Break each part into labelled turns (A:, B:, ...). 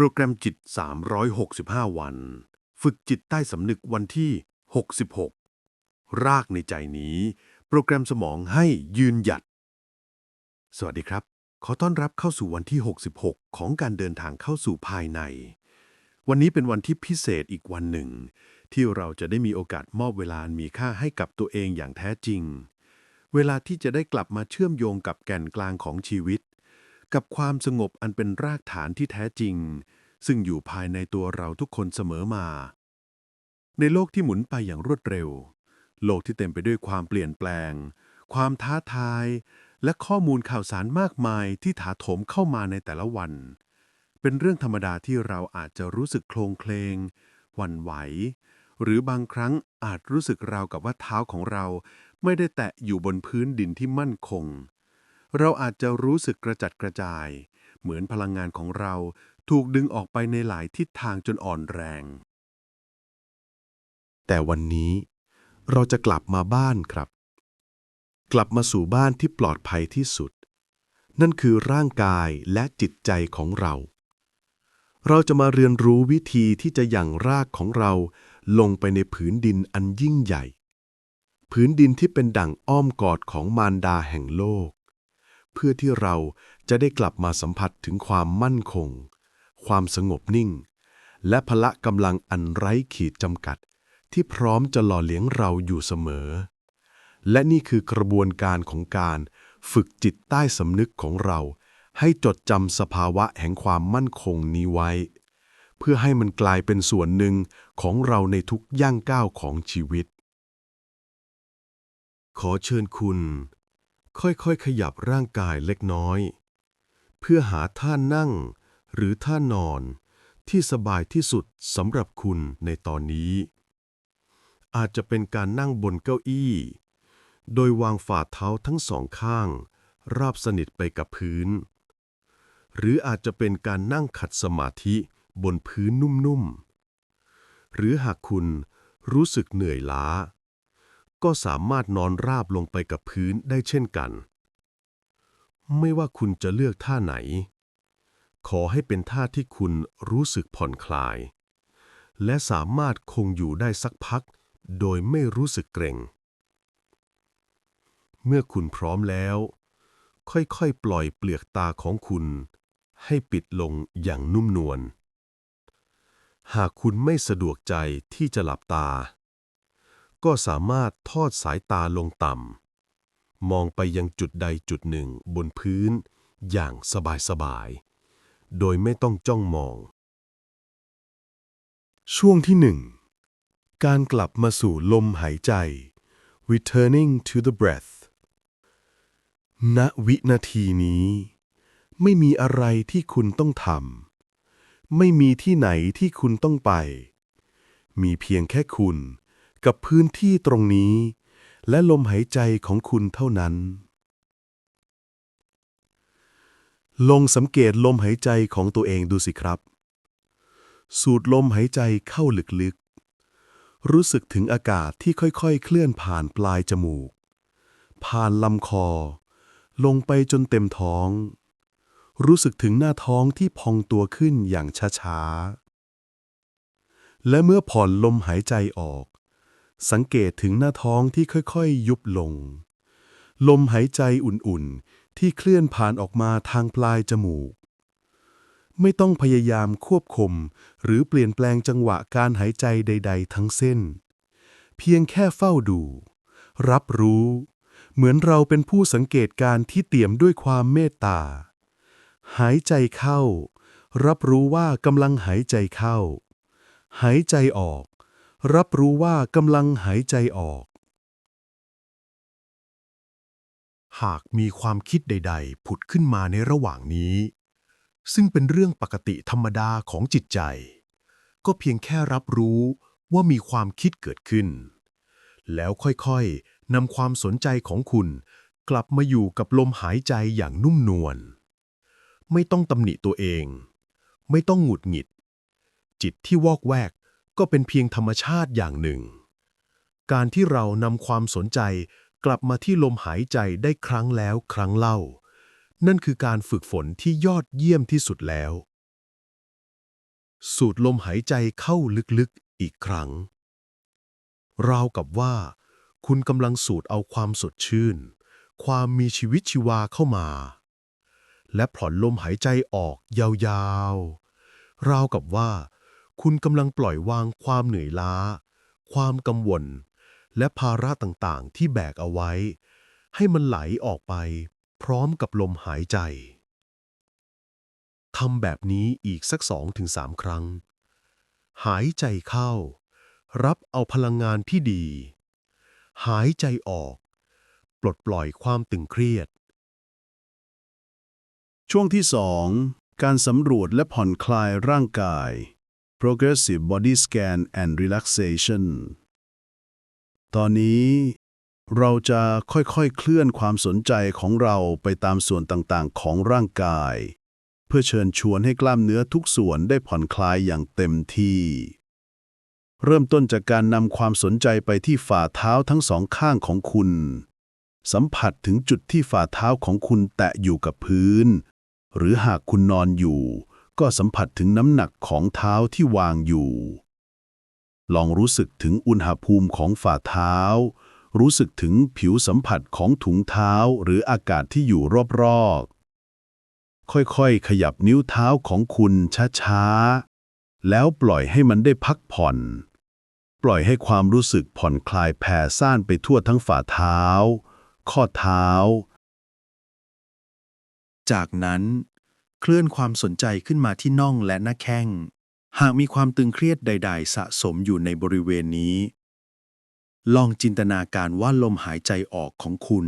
A: โปรแกรมจิต 365 วัน ฝึกจิตใต้สำนึกวันที่ 66 รากในใจนี้ โปรแกรมสมองให้ยืนหยัด สวัสดีครับ ขอต้อนรับเข้าสู่วันที่ 66 ของการเดินทางเข้าสู่ภายใน วันนี้เป็นวันที่พิเศษอีกวันหนึ่ง ที่เราจะได้มีโอกาสมอบเวลามีค่าให้กับตัวเองอย่างแท้จริง เวลาที่จะได้กลับมาเชื่อมโยงกับแก่นกลางของชีวิต กับความสงบอันเป็นรากฐานที่แท้จริง ซึ่งอยู่ภายในตัวเราทุกคนเสมอมา ในโลกที่หมุนไปอย่างรวดเร็ว โลกที่เต็มไปด้วยความเปลี่ยนแปลง ความท้าทาย และข้อมูลข่าวสารมากมายที่ถาโถมเข้ามาในแต่ละวัน เป็นเรื่องธรรมดาที่เราอาจจะรู้สึกโคลงเคลงหวั่นไหว หรือบางครั้งอาจรู้สึกราวกับว่าเท้าของเราไม่ได้แตะอยู่บนพื้นดินที่มั่นคง เราอาจจะรู้สึกกระจัดกระจาย เหมือนพลังงานของเราถูกดึงออกไปในหลายทิศทางจนอ่อนแรง
B: แต่วันนี้เราจะกลับมาบ้านครับ กลับมาสู่บ้านที่ปลอดภัยที่สุด นั่นคือร่างกายและจิตใจของเรา เราจะมาเรียนรู้วิธีที่จะหยั่งรากของเราลงไปในผืนดินอันยิ่งใหญ่ ผืนดินที่เป็นดั่งอ้อมกอดของมารดาแห่งโลก พื่อที่เราจะได้กลับมาสัมผัสถึงความมั่นคง ความสงบนิ่ง และพละกำลังอันไร้ขีดจำกัด ที่พร้อมจะหล่อเลี้ยงเราอยู่เสมอ และนี่คือกระบวนการของการฝึกจิตใต้สำนึกของเรา ให้จดจำสภาวะแห่งความมั่นคงนี้ไว้ เพื่อให้มันกลายเป็นส่วนหนึ่งของเราในทุกย่างก้าวของชีวิต ขอเชิญคุณ ค่อยๆ ขยับร่างกายเล็กน้อย เพื่อหาท่านั่งหรือท่านอนที่สบายที่สุดสำหรับคุณในตอนนี้ อาจจะเป็นการนั่งบนเก้าอี้ โดยวางฝ่าเท้าทั้งสองข้าง ราบสนิทไปกับพื้น หรืออาจจะเป็นการนั่งขัดสมาธิบนพื้นนุ่มๆ หรือหากคุณรู้สึกเหนื่อยล้า ก็สามารถนอนราบลงไปกับพื้นได้เช่นกัน ไม่ว่าคุณจะเลือกท่าไหน ขอให้เป็นท่าที่คุณรู้สึกผ่อนคลาย และสามารถคงอยู่ได้สักพัก โดยไม่รู้สึกเกร็งเมื่อคุณพร้อมแล้ว ค่อยๆ ปล่อยเปลือกตาของคุณ ให้ปิดลงอย่างนุ่มนวล หากคุณไม่สะดวกใจที่จะหลับตา ก็สามารถทอดสายตาลงต่ำ มองไปยังจุดใดจุดหนึ่งบนพื้น อย่างสบายๆ โดยไม่ต้องจ้องมอง ช่วงที่หนึ่งการกลับมาสู่ลมหายใจ returning to the breath ณวินาทีนี้ ไม่มีอะไรที่คุณต้องทำ ไม่มีที่ไหนที่คุณต้องไป มีเพียงแค่คุณ กับพื้นที่ตรงนี้ และลมหายใจของคุณเท่านั้น ลองสังเกตลมหายใจของตัวเองดูสิครับ สูดลมหายใจเข้าลึกๆ รู้สึกถึงอากาศที่ค่อยๆ เคลื่อนผ่านปลายจมูก ผ่านลำคอ ลงไปจนเต็มท้อง รู้สึกถึงหน้าท้องที่พองตัวขึ้นอย่างช้าๆและเมื่อผ่อนลมหายใจออก สังเกตถึงหน้าท้องที่ค่อยๆ ยุบลง ลมหายใจอุ่นๆ ที่เคลื่อนผ่านออกมาทางปลายจมูก ไม่ต้องพยายามควบคุม หรือเปลี่ยนแปลงจังหวะการหายใจใด ๆ ทั้งสิ้น เพียงแค่เฝ้าดู รับรู้ เหมือนเราเป็นผู้สังเกตการณ์ที่เตี่ยมด้วยความเมตตา หายใจเข้า รับรู้ว่ากำลังหายใจเข้า หายใจออก รับรู้ว่ากำลังหายใจออก
A: หากมีความคิดใด ๆ ผุดขึ้นมาในระหว่างนี้ ซึ่งเป็นเรื่องปกติธรรมดาของจิตใจ ก็เพียงแค่รับรู้ว่ามีความคิดเกิดขึ้น แล้วค่อยๆนำความสนใจของคุณกลับมาอยู่กับลมหายใจอย่างนุ่มนวล ไม่ต้องตำหนิตัวเอง ไม่ต้องหงุดหงิด จิตที่วอกแวก ก็เป็นเพียงธรรมชาติอย่างหนึ่ง การที่เรานำความสนใจกลับมาที่ลมหายใจได้ครั้งแล้วครั้งเล่า นั่นคือการฝึกฝนที่ยอดเยี่ยมที่สุดแล้ว
B: สูดลมหายใจเข้าลึกๆอีกครั้ง ราวกับว่า คุณกำลังสูดเอาความสดชื่น ความมีชีวิตชีวาเข้ามา และผ่อนลมหายใจออกยาวๆ ราวกับว่า คุณกำลังปล่อยวางความเหนื่อยล้า ความกังวล และภาระต่างๆ ที่แบกเอาไว้ ให้มันไหลออกไป พร้อมกับลมหายใจทำแบบนี้อีกสักสองถึงสามครั้ง หายใจเข้า รับเอาพลังงานที่ดี หายใจออก ปลดปล่อยความตึงเครียด ช่วงที่2การสำรวจและผ่อนคลายร่างกาย Progressive Body Scan and Relaxation ตอนนี้เราจะค่อยๆเคลื่อนความสนใจของเราไปตามส่วนต่างๆ ของร่างกาย เพื่อเชิญชวนให้กล้ามเนื้อทุกส่วนได้ผ่อนคลายอย่างเต็มที่ เริ่มต้นจากการนำความสนใจไปที่ฝ่าเท้าทั้งสองข้างของคุณ สัมผัสถึงจุดที่ฝ่าเท้าของคุณแตะอยู่กับพื้น หรือหากคุณนอนอยู่ ก็สัมผัสถึงน้ำหนักของเท้าที่วางอยู่ ลองรู้สึกถึงอุณหภูมิของฝ่าเท้า รู้สึกถึงผิวสัมผัสของถุงเท้าหรืออากาศที่อยู่รอบๆ ค่อยๆ ขยับนิ้วเท้าของคุณช้าๆ แล้วปล่อยให้มันได้พักผ่อน ปล่อยให้ความรู้สึกผ่อนคลายแผ่ซ่านไปทั่วทั้งฝ่าเท้า ข้อเท้า
C: จากนั้น เคลื่อนความสนใจขึ้นมาที่น่องและหน้าแข้ง หากมีความตึงเครียดใด ๆ สะสมอยู่ในบริเวณนี้ ลองจินตนาการว่าลมหายใจออกของคุณ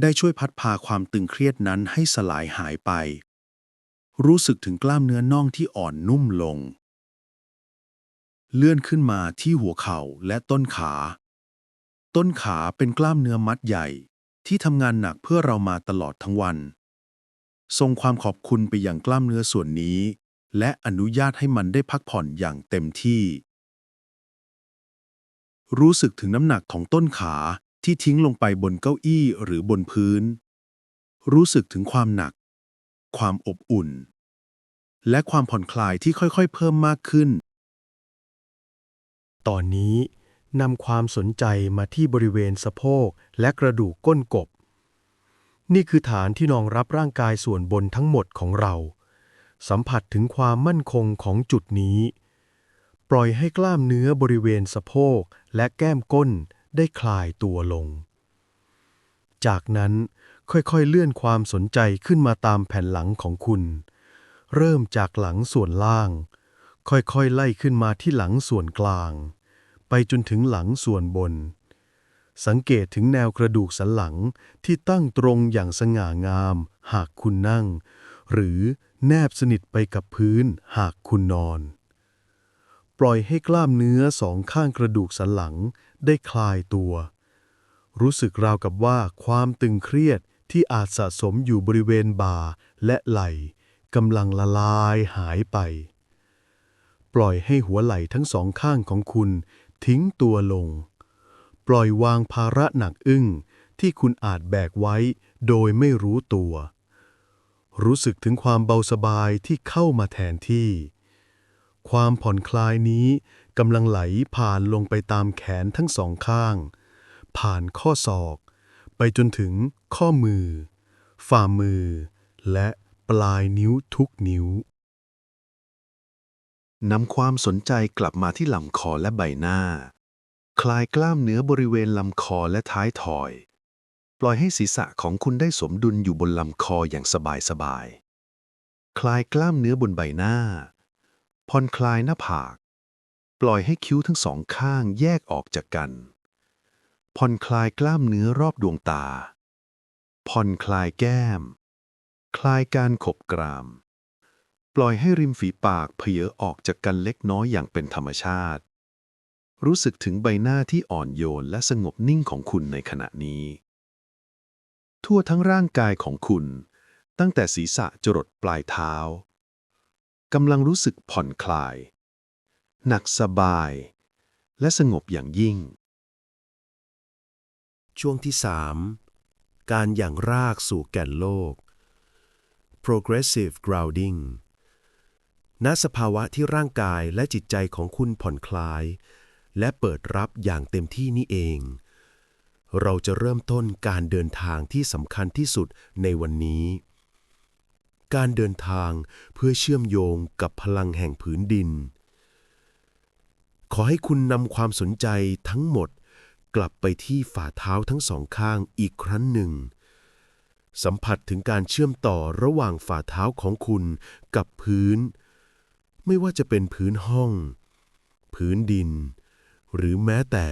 C: ได้ช่วยพัดพาความตึงเครียดนั้นให้สลายหายไป รู้สึกถึงกล้ามเนื้อน่องที่อ่อนนุ่มลง เลื่อนขึ้นมาที่หัวเข่าและต้นขา ต้นขาเป็นกล้ามเนื้อมัดใหญ่ที่ทำงานหนักเพื่อเรามาตลอดทั้งวัน ส่งความขอบคุณไปอยังกล้ามเนื้อส่วนนี้ และอนุญาตให้มันได้พักผ่อนอย่างเต็มที่ รู้สึกถึงน้ำหนักของต้นขาที่ทิ้งลงไปบนเก้าอี้หรือบนพื้น รู้สึกถึงความหนัก ความอบอุ่น และความผ่อนคลายที่ค่อยๆ เพิ่มมากขึ้น
D: ตอนนี้นำความสนใจมาที่บริเวณสะโพกและกระดูกก้นกบ นี่คือฐานที่รองรับร่างกายส่วนบนทั้งหมดของเรา สัมผัสถึงความมั่นคงของจุดนี้ ปล่อยให้กล้ามเนื้อบริเวณสะโพกและแก้มก้นได้คลายตัวลง จากนั้นค่อยๆเลื่อนความสนใจขึ้นมาตามแผ่นหลังของคุณ เริ่มจากหลังส่วนล่าง ค่อยๆไล่ขึ้นมาที่หลังส่วนกลาง ไปจนถึงหลังส่วนบน สังเกตถึงแนวกระดูกสันหลังที่ตั้งตรงอย่างสง่างาม หากคุณนั่ง หรือแนบสนิทไปกับพื้นหากคุณนอน ปล่อยให้กล้ามเนื้อสองข้างกระดูกสันหลังได้คลายตัว รู้สึกราวกับว่าความตึงเครียดที่อาจสะสมอยู่บริเวณบ่าและไหล่กำลังละลายหายไป ปล่อยให้หัวไหล่ทั้งสองข้างของคุณทิ้งตัวลง ปล่อยวางภาระหนักอึ้งที่คุณอาจแบกไว้โดยไม่รู้ตัว รู้สึกถึงความเบาสบายที่เข้ามาแทนที่ ความผ่อนคลายนี้กำลังไหลผ่านลงไปตามแขนทั้งสองข้าง ผ่านข้อศอก ไปจนถึงข้อมือ ฝ่ามือ และปลายนิ้วทุกนิ้ว
C: นำความสนใจกลับมาที่ลำคอและใบหน้า คลายกล้ามเนื้อบริเวณลำคอและท้ายถอย ปล่อยให้ศีรษะของคุณได้สมดุลอยู่บนลำคออย่างสบายๆคลายกล้ามเนื้อบนใบหน้า ผ่อนคลายหน้าผาก ปล่อยให้คิ้วทั้งสองข้างแยกออกจากกัน ผ่อนคลายกล้ามเนื้อรอบดวงตา ผ่อนคลายแก้ม คลายการขบกราม ปล่อยให้ริมฝีปากเพเยอออกจากกันเล็กน้อยอย่างเป็นธรรมชาติ รู้สึกถึงใบหน้าที่อ่อนโยนและสงบนิ่งของคุณในขณะนี้ ทั่วทั้งร่างกายของคุณ ตั้งแต่ศีรษะจรดปลายเท้ากำลังรู้สึกผ่อนคลาย หนักสบาย และสงบอย่างยิ่ง
B: ช่วงที่ 3 การอย่างรากสู่แก่นโลก progressive grounding ณสภาวะที่ร่างกายและจิตใจของคุณผ่อนคลาย และเปิดรับอย่างเต็มที่นี่เอง เราจะเริ่มต้นการเดินทางที่สำคัญที่สุดในวันนี้ การเดินทางเพื่อเชื่อมโยงกับพลังแห่งผืนดิน ขอให้คุณนำความสนใจทั้งหมดกลับไปที่ฝ่าเท้าทั้งสองข้างอีกครั้งหนึ่ง สัมผัสถึงการเชื่อมต่อระหว่างฝ่าเท้าของคุณกับพื้น ไม่ว่าจะเป็นพื้นห้อง พื้นดิน หรือแม้แต่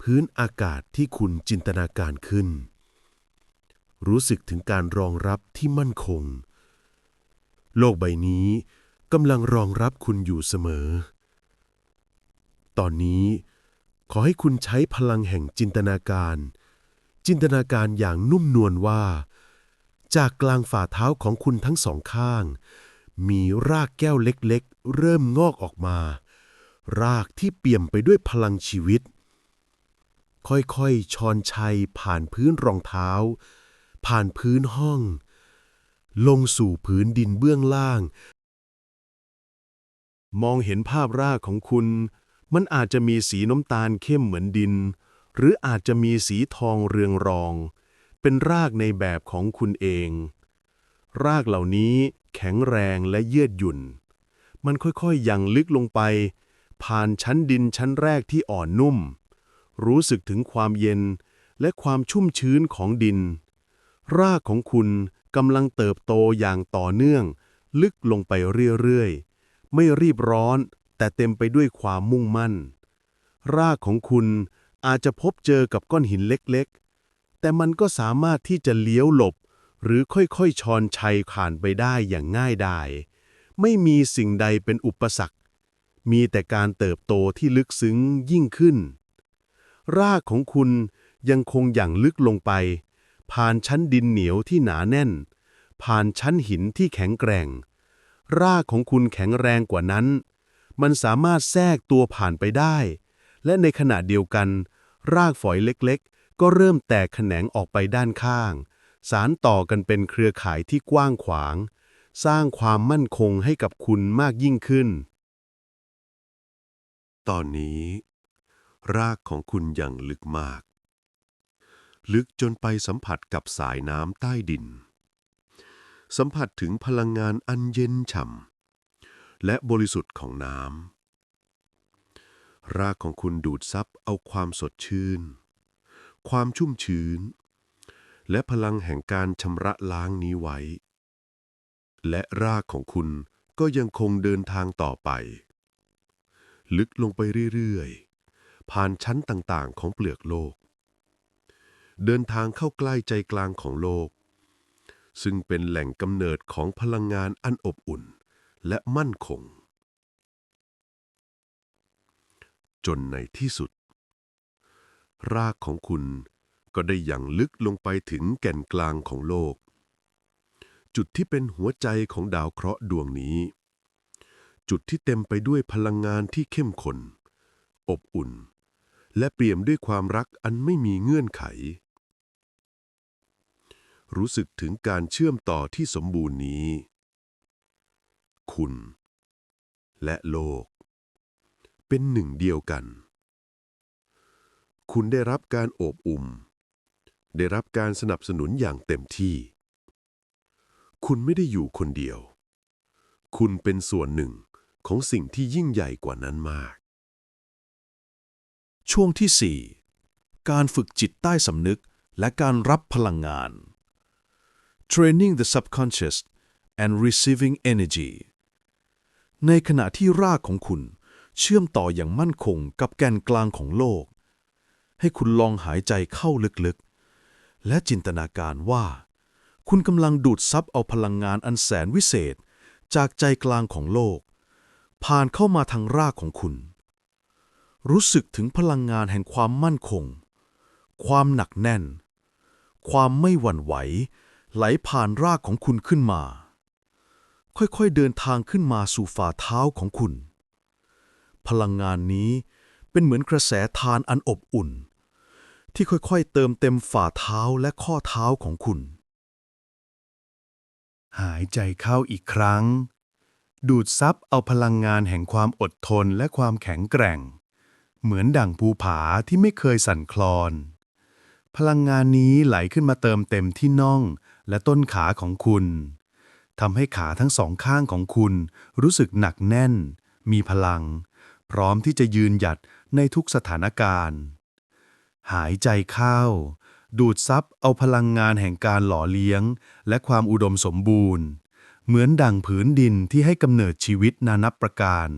B: พื้นอากาศที่คุณจินตนาการขึ้น รู้สึกถึงการรองรับที่มั่นคง โลกใบนี้กำลังรองรับคุณอยู่เสมอ ตอนนี้ขอให้คุณใช้พลังแห่งจินตนาการ จินตนาการอย่างนุ่มนวลว่า จากกลางฝ่าเท้าของคุณทั้งสองข้าง มีรากแก้วเล็กๆ เริ่มงอกออกมา รากที่เปี่ยมไปด้วยพลังชีวิต ค่อยๆชอนชัยผ่านพื้นรองเท้า ผ่านพื้นห้อง ลงสู่พื้นดินเบื้องล่าง มองเห็นภาพรากของคุณ มันอาจจะมีสีน้ำตาลเข้มเหมือนดิน หรืออาจจะมีสีทองเรืองรอง เป็นรากในแบบของคุณเอง รากเหล่านี้แข็งแรงและเยือกหยุ่น มันค่อยๆยังลึกลงไป ผ่านชั้นดินชั้นแรกที่อ่อนนุ่ม รู้สึกถึงความเย็นและความชุ่มชื้นของดิน รากของคุณกำลังเติบโตอย่างต่อเนื่อง ลึกลงไปเรื่อยๆ ไม่รีบร้อนแต่เต็มไปด้วยความมุ่งมั่น รากของคุณอาจจะพบเจอกับก้อนหินเล็กๆ แต่มันก็สามารถที่จะเลี้ยวหลบ หรือค่อยๆชอนชัยผ่านไปได้อย่างง่ายดาย ไม่มีสิ่งใดเป็นอุปสรรค มีแต่การเติบโตที่ลึกซึ้งยิ่งขึ้น รากของคุณยังคงอย่างลึกลงไป ผ่านชั้นดินเหนียวที่หนาแน่น ผ่านชั้นหินที่แข็งแกร่ง รากของคุณแข็งแรงกว่านั้น มันสามารถแทรกตัวผ่านไปได้ และในขณะเดียวกัน รากฝอยเล็กๆ ก็เริ่มแตกแขนงออกไปด้านข้าง สารต่อกันเป็นเครือข่ายที่กว้างขวาง สร้างความมั่นคงให้กับคุณมากยิ่งขึ้น
A: ตอนนี้ รากของคุณย่างลึกมาก ลึกจนไปสัมผัสกับสายน้ำใต้ดิน สัมผัสถึงพลังงานอันเย็นฉ่ำและบริสุทธิ์ของน้ำรากของคุณดูดซับเอาความสดชื่น ความชุ่มชื้น และพลังแห่งการชำระล้างนี้ไว้ และรากของคุณก็ยังคงเดินทางต่อไป ลึกลงไปเรื่อยๆ ผ่านชั้นต่างๆ ของเปลือกโลก เดินทางเข้าใกล้ใจกลางของโลก ซึ่งเป็นแหล่งกำเนิดของพลังงานอันอบอุ่นและมั่นคง จนในที่สุด รากของคุณก็ได้อย่างลึกลงไปถึงแก่นกลางของโลก จุดที่เป็นหัวใจของดาวเคราะห์ดวงนี้ จุดที่เต็มไปด้วยพลังงานที่เข้มข้นอบอุ่น และเปี่ยมด้วยความรักอันไม่มีเงื่อนไข รู้สึกถึงการเชื่อมต่อที่สมบูรณ์นี้ คุณ และโลก เป็นหนึ่งเดียวกัน คุณได้รับการโอบอุ่ม ได้รับการสนับสนุนอย่างเต็มที่ คุณไม่ได้อยู่คนเดียว คุณเป็นส่วนหนึ่ง ของสิ่งที่ยิ่งใหญ่กว่านั้นมาก
E: ช่วงที่ 4 การฝึกจิตใต้สำนึกและการรับพลังงาน Training the subconscious and receiving energy ในขณะที่รากของคุณเชื่อมต่ออย่างมั่นคงกับแกนกลางของโลก ให้คุณลองหายใจเข้าลึกๆ และจินตนาการว่า คุณกำลังดูดซับเอาพลังงานอันแสนวิเศษ จากใจกลางของโลก ผ่านเข้ามาทางรากของคุณ รู้สึกถึงพลังงานแห่งความมั่นคง ความหนักแน่น ความไม่หวั่นไหว ไหลผ่านรากของคุณขึ้นมา ค่อยๆเดินทางขึ้นมาสู่ฝ่าเท้าของคุณ พลังงานนี้เป็นเหมือนกระแสทานอันอบอุ่น ที่ค่อยๆเติมเต็มฝ่าเท้าและข้อเท้าของคุณ
B: หายใจเข้าอีกครั้ง ดูดซับเอาพลังงานแห่งความอดทนและความแข็งแกร่ง เหมือนดั่งภูผาที่ไม่เคยสั่นคลอน พลังงานนี้ไหลขึ้นมาเติมเต็มที่น่องและต้นขาของคุณทำให้ขาทั้งสองข้างของคุณ รู้สึกหนักแน่น มีพลัง พร้อมที่จะยืนหยัดในทุกสถานการณ์ หายใจเข้า ดูดซับเอาพลังงานแห่งการหล่อเลี้ยง และความอุดมสมบูรณ์ เหมือนดั่งผืนดินที่ให้กำเนิดชีวิตนานับประการ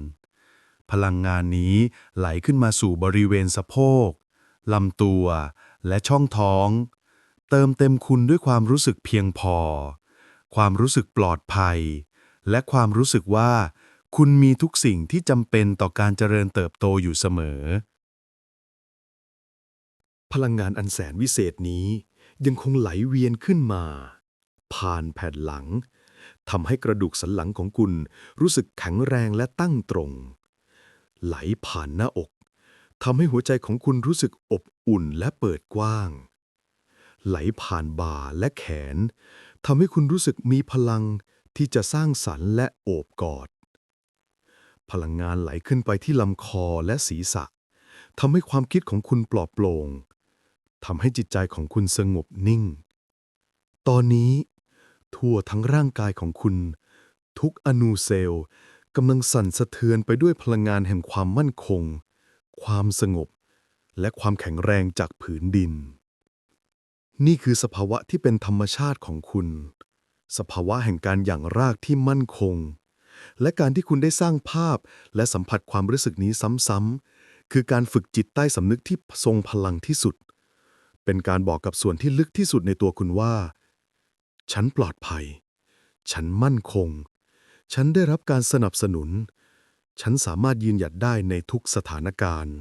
B: พลังงานนี้ไหลขึ้นมาสู่บริเวณสะโพกลำตัว และช่องท้อง เติมเต็มคุณด้วยความรู้สึกเพียงพอ ความรู้สึกปลอดภัย และความรู้สึกว่า คุณมีทุกสิ่งที่จำเป็นต่อการเจริญเติบโตอยู่เสมอ
D: พลังงานอันแสนวิเศษนี้ยังคงไหลเวียนขึ้นมา ผ่านแผ่นหลัง ทำให้กระดูกสันหลังของคุณรู้สึกแข็งแรงและตั้งตรง ไหลผ่านหน้าอกทำให้หัวใจของคุณรู้สึกอบอุ่นและเปิดกว้าง ไหลผ่านบ่าและแขนทำให้คุณรู้สึกมีพลังที่จะสร้างสรรค์และโอบกอด พลังงานไหลขึ้นไปที่ลำคอและศีรษะทำให้ความคิดของคุณปลอดโปร่งทำให้จิตใจของคุณสงบนิ่ง ตอนนี้ ทั่วทั้งร่างกายของคุณ ทุกอนูเซลล์กำลังสั่นสะเทือนไปด้วยพลังงานแห่งความมั่นคง ความสงบ และความแข็งแรงจากผืนดิน นี่คือสภาวะที่เป็นธรรมชาติของคุณ สภาวะแห่งการหยั่งรากที่มั่นคง และการที่คุณได้สร้างภาพและสัมผัสความรู้สึกนี้ซ้ำๆคือการฝึกจิตใต้สำนึกที่ทรงพลังที่สุด เป็นการบอกกับส่วนที่ลึกที่สุดในตัวคุณว่า ฉันปลอดภัย ฉันมั่นคง ฉันได้รับการสนับสนุน ฉันสามารถยืนหยัดได้ในทุกสถานการณ์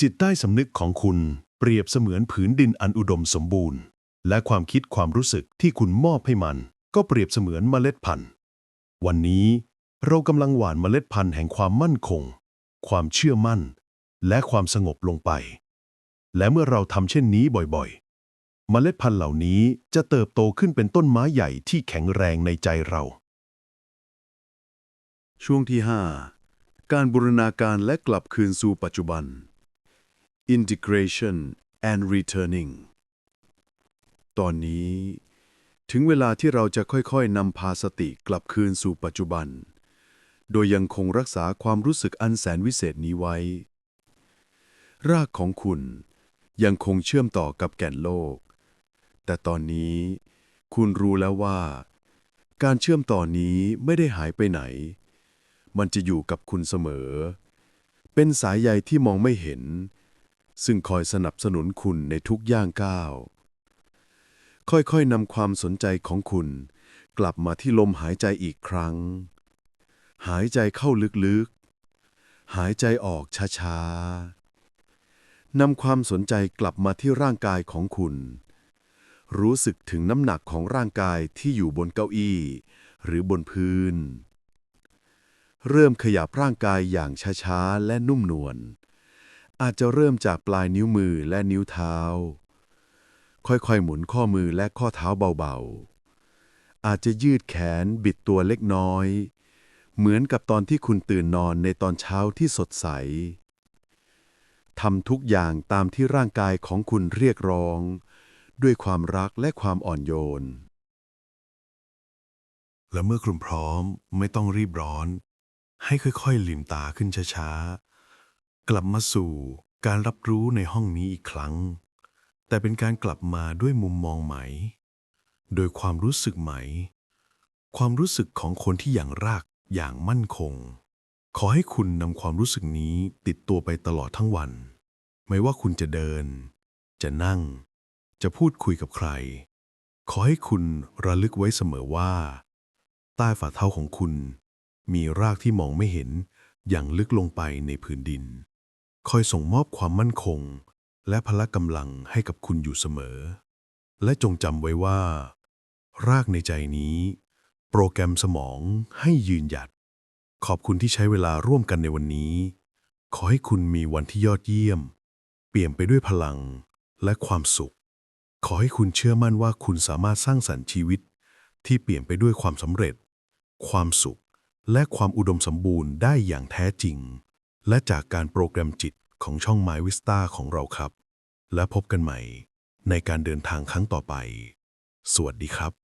A: จิตใต้สำนึกของคุณเปรียบเสมือนผืนดินอันอุดมสมบูรณ์ และความคิดความรู้สึกที่คุณมอบให้มัน ก็เปรียบเสมือนเมล็ดพันธุ์ วันนี้เรากำลังหว่านเมล็ดพันธุ์แห่งความมั่นคง ความเชื่อมั่น และความสงบลงไป และเมื่อเราทำเช่นนี้บ่อยๆ เมล็ดพันธุ์เหล่านี้จะเติบโตขึ้นเป็นต้นไม้ใหญ่ที่แข็งแรงในใจเรา
E: ช่วงที่ 5 การบูรณาการและกลับคืนสู่ปัจจุบัน integration and returning ตอนนี้ ถึงเวลาที่เราจะค่อยๆนำพาสติกลับคืนสู่ปัจจุบัน โดยยังคงรักษาความรู้สึกอันแสนวิเศษนี้ไว้ รากของคุณยังคงเชื่อมต่อกับแก่นโลก แต่ตอนนี้คุณรู้แล้วว่า การเชื่อมต่อนี้ไม่ได้หายไปไหน มันจะอยู่กับคุณเสมอ เป็นสายใยที่มองไม่เห็น ซึ่งคอยสนับสนุนคุณในทุกย่างก้าว ค่อยๆนำความสนใจของคุณ กลับมาที่ลมหายใจอีกครั้ง หายใจเข้าลึกๆ หายใจออกช้าๆนำความสนใจกลับมาที่ร่างกายของคุณ รู้สึกถึงน้ำหนักของร่างกายที่อยู่บนเก้าอี้ หรือบนพื้น เริ่มขยับร่างกายอย่างช้าๆ และนุ่มนวล อาจจะเริ่มจากปลายนิ้วมือและนิ้วเท้า ค่อยๆ หมุนข้อมือและข้อเท้าเบาๆ อาจจะยืดแขนบิดตัวเล็กน้อย เหมือนกับตอนที่คุณตื่นนอนในตอนเช้าที่สดใสทำทุกอย่างตามที่ร่างกายของคุณเรียกร้อง ด้วยความรักและความอ่อนโยน
B: และเมื่อคุณพร้อมไม่ต้องรีบร้อน ให้ค่อยๆลืมตาขึ้นช้าๆ กลับมาสู่การรับรู้ในห้องนี้อีกครั้ง แต่เป็นการกลับมาด้วยมุมมองใหม่ โดยความรู้สึกใหม่ ความรู้สึกของคนที่อย่างรากอย่างมั่นคง ขอให้คุณนำความรู้สึกนี้ติดตัวไปตลอดทั้งวัน ไม่ว่าคุณจะเดิน จะนั่ง จะพูดคุยกับใคร ขอให้คุณระลึกไว้เสมอว่า ใต้ฝ่าเท้าของคุณ มีรากที่มองไม่เห็นอย่างลึกลงไปในพื้นดิน คอยส่งมอบความมั่นคง และพละกำลังให้กับคุณอยู่เสมอ และจงจำไว้ว่า รากในใจนี้ โปรแกรมสมองให้ยืนหยัด ขอบคุณที่ใช้เวลาร่วมกันในวันนี้ ขอให้คุณมีวันที่ยอดเยี่ยม เปลี่ยมไปด้วยพลังและความสุข ขอให้คุณเชื่อมั่นว่าคุณสามารถสร้างสรรค์ชีวิต ที่เปลี่ยนไปด้วยความสำเร็จ ความสุข และความอุดมสมบูรณ์ได้อย่างแท้จริง และจากการโปรแกรมจิตของช่อง My Vista ของเราครับ และพบกันใหม่ในการเดินทางครั้งต่อไป สวัสดีครับ